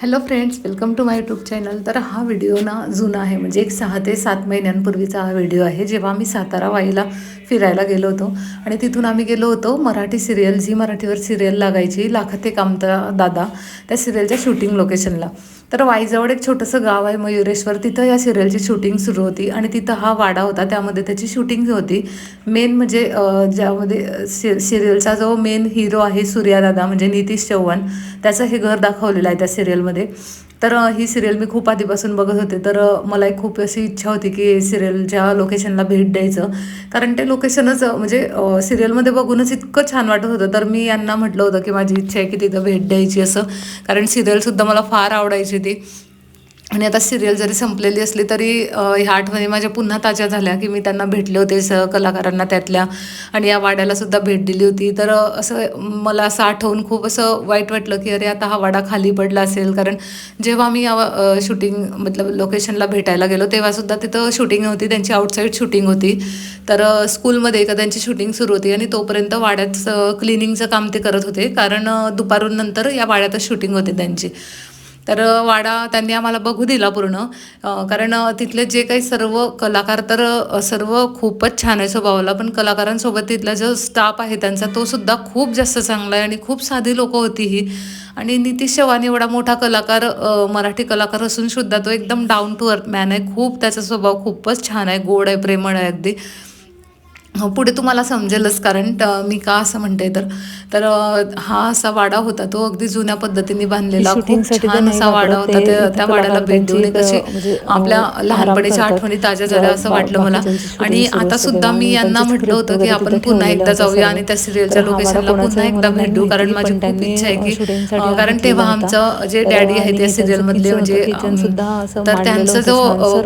Hello friends welcome to my YouTube channel तर हा video ना जुना आहे. म्हणजे एक सहा ते सात महिन्यांपूर्वीचा हा व्हिडिओ आहे. जेव्हा आम्ही सातारा वाईला फिरायला गेलो होतो आणि तिथून आम्ही गेलो होतो मराठी सिरियल झी मराठीवर सिरियल लागायची लाखते कामता दादा त्या सिरियलच्या शूटिंग लोकेशनला तर वाईजवळ एक छोटंसं गाव आहे मयुरेश्वर. तिथं या सिरियलची शूटिंग सुरू होती आणि तिथं हा वाडा होता. त्यामध्ये त्याची शूटिंग होती मेन म्हणजे ज्यामध्ये सि सिरियलचा जो मेन हिरो आहे सूर्यादादा म्हणजे नितीश चव्हाण त्याचं हे घर दाखवलेलं आहे त्या सिरियलमध्ये तर ही सिरियल मी खूप आधीपासून बघत होते. तर मला एक खूप अशी इच्छा होती की सिरियलच्या लोकेशनला भेट द्यायचं. कारण ते लोकेशनच म्हणजे सिरियलमध्ये बघूनच इतकं छान वाटत होतं. तर मी यांना म्हटलं होतं की माझी इच्छा आहे की तिथं भेट द्यायची असं. कारण सिरियलसुद्धा मला फार आवडायची ती. आणि आता सिरियल जरी संपलेली असली तरी ह्या आठवणी माझ्या पुन्हा ताज्या झाल्या की मी त्यांना भेटले होते स कलाकारांना त्यातल्या. आणि या वाड्याला सुद्धा भेट दिली होती. तर असं मला असं आठवून खूप असं वाईट वाटलं की अरे आता हा वाडा खाली पडला असेल. कारण जेव्हा मी या शूटिंग मतलब लोकेशनला भेटायला गेलो तेव्हासुद्धा तिथं शूटिंग होती त्यांची आउटसाईड शूटिंग होती. तर स्कूलमध्ये एका त्यांची शूटिंग सुरू होती आणि तोपर्यंत वाड्यात क्लिनिंगचं काम ते करत होते. कारण दुपारून नंतर या वाड्यातच शूटिंग होते त्यांची. तर वाडा त्यांनी आम्हाला बघू दिला पूर्ण. कारण तिथले जे काही सर्व कलाकार तर सर्व खूपच छान आहे स्वभावाला. पण कलाकारांसोबत तिथला जो स्टाफ आहे त्यांचा तो सुद्धा खूप जास्त चांगला आहे आणि खूप साधी लोकं होती ही. आणि नितीश शवानी एवढा मोठा कलाकार मराठी कलाकार असून सुद्धा तो एकदम डाऊन टू अर्थ मॅन आहे. खूप त्याचा स्वभाव खूपच छान आहे. गोड आहे प्रेमळ आहे अगदी. पुढे तुम्हाला समजेलच कारण मी का असं म्हणते तर. तर हा असा वाडा होता तो अगदी जुन्या पद्धतीने बांधलेला खूप छान असा वाडा होता. त्या वाड्याला भेट देऊन अशी म्हणजे, आपल्या लहानपणीच्या. आठवणी ताज्या झाल्या असं वाटलं मला आणि आता सुद्धा मी यांना म्हटलं होतं की आपण पुन्हा एकदा जाऊया. आणि त्या सिरियलच्या लोकेशनला पुन्हा एकदा भेट देऊ कारण माझी खूप इच्छा आहे की कारण तेव्हा. आमचं जे डॅडी आहे त्या सिरियलमधले kitchen म्हणजे तर त्यांचा जो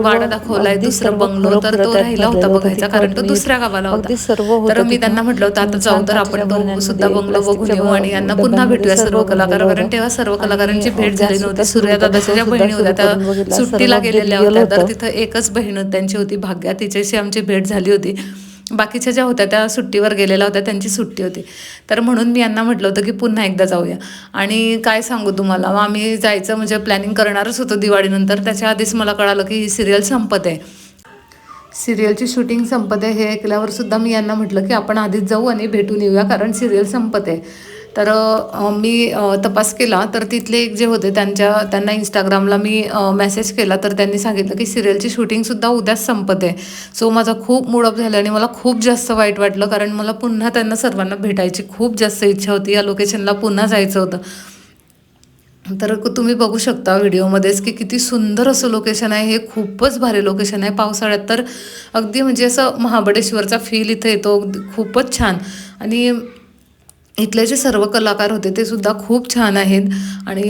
वाडा दाखवलाय दुसरा बंगलो तर तो राहिला होता. बघायचा कारण तो दुसऱ्या गावाला होता तर मी त्यांना. म्हटलं होतं आता जाऊ तर आपण सुद्धा बरण्यांमध्ये, बंगलो बघून येऊ आणि यांना पुन्हा भेटूया सर्व कलाकार कारण. तेव्हा सर्व कलाकारांची अ, भेट झाली नव्हती सुरू होता. सूर्यादादाच्या ज्या बहिणी होत्या. त्या सुट्टीला गेलेल्या होत्या तर. तिथं एकच बहीण त्यांची होती भाग्या तिच्याशी आमची भेट झाली होती बाकीच्या ज्या होत्या त्या सुट्टीवर गेलेल्या होत्या त्यांची सुट्टी होती तर म्हणून मी यांना म्हटलं होतं की पुन्हा एकदा जाऊया आणि काय सांगू तुम्हाला मग आम्ही जायचं म्हणजे प्लॅनिंग करणारच होतो दिवाळीनंतर त्याच्या आधीच मला कळालं की ही सिरियल संपत आहे सिरियलची शूटिंग संपत आहे हे ऐकल्यावर सुद्धा मी यांना म्हटलं की आपण आधीच जाऊ आणि भेटून येऊया कारण सिरियल संपत आहे. तर मी तपास केला तर तिथले एक जे होते त्यांच्या त्यांना इंस्टाग्रामला मी मेसेज केला तर त्यांनी सांगितलं की सिरियलची शूटिंगसुद्धा उद्याच संपत आहे. सो माझा खूप मूड ऑफ झाला आणि मला खूप जास्त वाईट वाटलं कारण मला पुन्हा त्यांना सर्वांना भेटायची खूप जास्त इच्छा होती या लोकेशनला पुन्हा जायचं होतं. तर तुम्ही बघू शकता व्हिडिओमध्येच की किती सुंदर असं लोकेशन आहे. हे खूपच भारी लोकेशन आहे. पावसाळ्यात तर अगदी म्हणजे असं महाबळेश्वरचा फील इथं येतो. खूपच छान. आणि इथले जे सर्व कलाकार होते ते सुद्धा खूप छान आहेत. आणि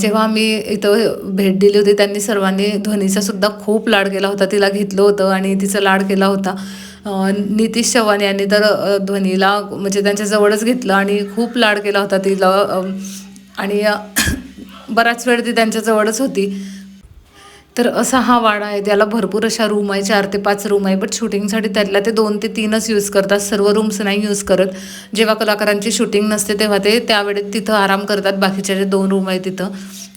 जेव्हा आम्ही इथं भेट दिली होती त्यांनी सर्वांनी ध्वनीचा सुद्धा खूप लाड केला होता. तिला घेतलं होतं आणि तिचा लाड केला होता. नितीश चव्हाण यांनी तर ध्वनीला म्हणजे त्यांच्याजवळच घेतलं आणि खूप लाड केला होता तिला. आणि बराच वेळ ती त्यांच्याजवळच होती. तर असा हा वाडा आहे त्याला भरपूर अशा रूम आहे चार ते पाच रूम आहे बट शूटिंगसाठी त्यातल्या ते दोन ते तीनच यूज करतात. सर्व रूम्स नाही यूज करत. जेव्हा कलाकारांची शूटिंग नसते तेव्हा ते त्यावेळेत तिथं आराम करतात. बाकीच्या जे दोन रूम आहे तिथं.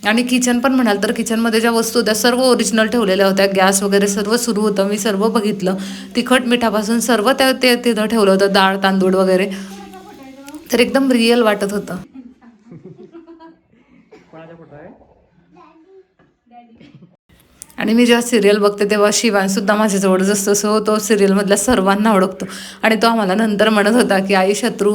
आणि किचन पण म्हणाल तर किचनमध्ये ज्या वस्तू होत्या सर्व ओरिजिनल ठेवलेल्या होत्या. गॅस वगैरे सर्व सुरू होतं. मी सर्व बघितलं. तिखट मिठापासून सर्व त्या ते तिथं ठेवलं होतं. डाळ तांदूळ वगैरे. तर एकदम रिअल वाटत होतं. आणि मी जेव्हा सिरियल बघते तेव्हा शिवान सुद्धा जसं असतो सो तो सिरियलमधल्या सर्वांना ओळखतो. आणि तो आम्हाला नंतर म्हणत होता की आई शत्रू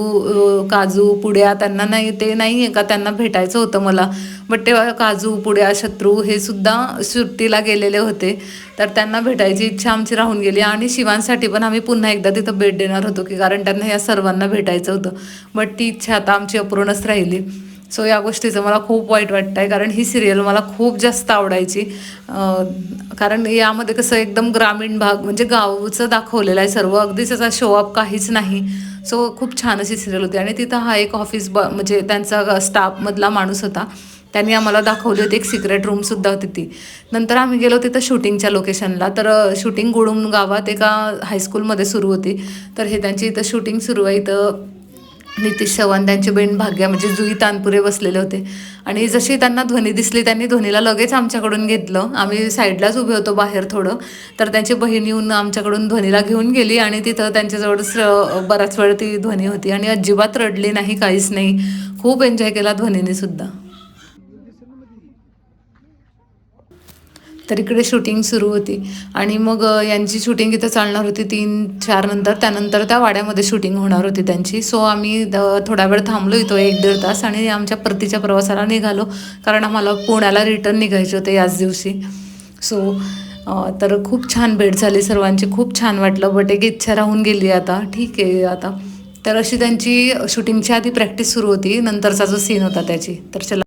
काजू पुड्या त्यांना नाही ते नाही आहे का? त्यांना भेटायचं होतं मला. बट तेव्हा काजू पुड्या शत्रू हे सुद्धा सुट्टीला गेलेले होते. तर त्यांना भेटायची इच्छा आमची राहून गेली. आणि शिवांसाठी पण आम्ही पुन्हा एकदा तिथं भेट देणार होतो की कारण त्यांना या सर्वांना भेटायचं होतं. बट ती इच्छा आता आमची अपूर्णच राहिली. सो या गोष्टीचं मला खूप वाईट वाटतं आहे कारण ही सिरियल मला खूप जास्त आवडायची. कारण यामध्ये कसं एकदम ग्रामीण भाग म्हणजे गावचं दाखवलेलं आहे सर्व. अगदीच त्याचा शोअप काहीच नाही. सो खूप छान अशी सिरियल होती. आणि तिथं हा एक ऑफिस ब म्हणजे त्यांचा स्टाफमधला माणूस होता. त्यांनी आम्हाला दाखवली होती एक सिक्रेट रूमसुद्धा होती ती नंतर आम्ही गेलो तिथं शूटिंगच्या लोकेशनला तर शूटिंग गुडूम गावात एका हायस्कूलमध्ये सुरू होती. तर हे त्यांची इथं शूटिंग सुरू आहे. इथं नितीश चव्हाणांची त्यांची बहीण भाग्या म्हणजे जुई तानपुरे बसलेले होते. आणि जशी त्यांना ध्वनी दिसली त्यांनी ध्वनीला लगेच आमच्याकडून घेतलं. आम्ही साईडलाच उभे होतो बाहेर थोडं. तर त्यांची बहीण येऊन आमच्याकडून ध्वनीला घेऊन गेली आणि तिथं त्यांच्याजवळ बराच वेळ ती ध्वनी होती. आणि अजिबात रडली नाही काहीच नाही. खूप एन्जॉय केला ध्वनीने सुद्धा. तर इकडे शूटिंग सुरू होती. आणि मग यांची शूटिंग इथं चालणार होती तीन चार नंतर. त्यानंतर त्या वाड्यामध्ये शूटिंग होणार होती त्यांची. सो आम्ही द- थोडा वेळ थांबलो इथं एक दीड तास आणि आमच्या परतीच्या प्रवासाला निघालो. कारण आम्हाला पुण्याला रिटर्न निघायचे होते याच दिवशी. सो तर खूप छान भेट झाली सर्वांची. खूप छान वाटलं. बट एक इच्छा राहून गेली आता. ठीक आहे आता. तर अशी त्यांची शूटिंगच्या आधी प्रॅक्टिस सुरू होती. नंतरचा जो सीन होता त्याची. तर चला.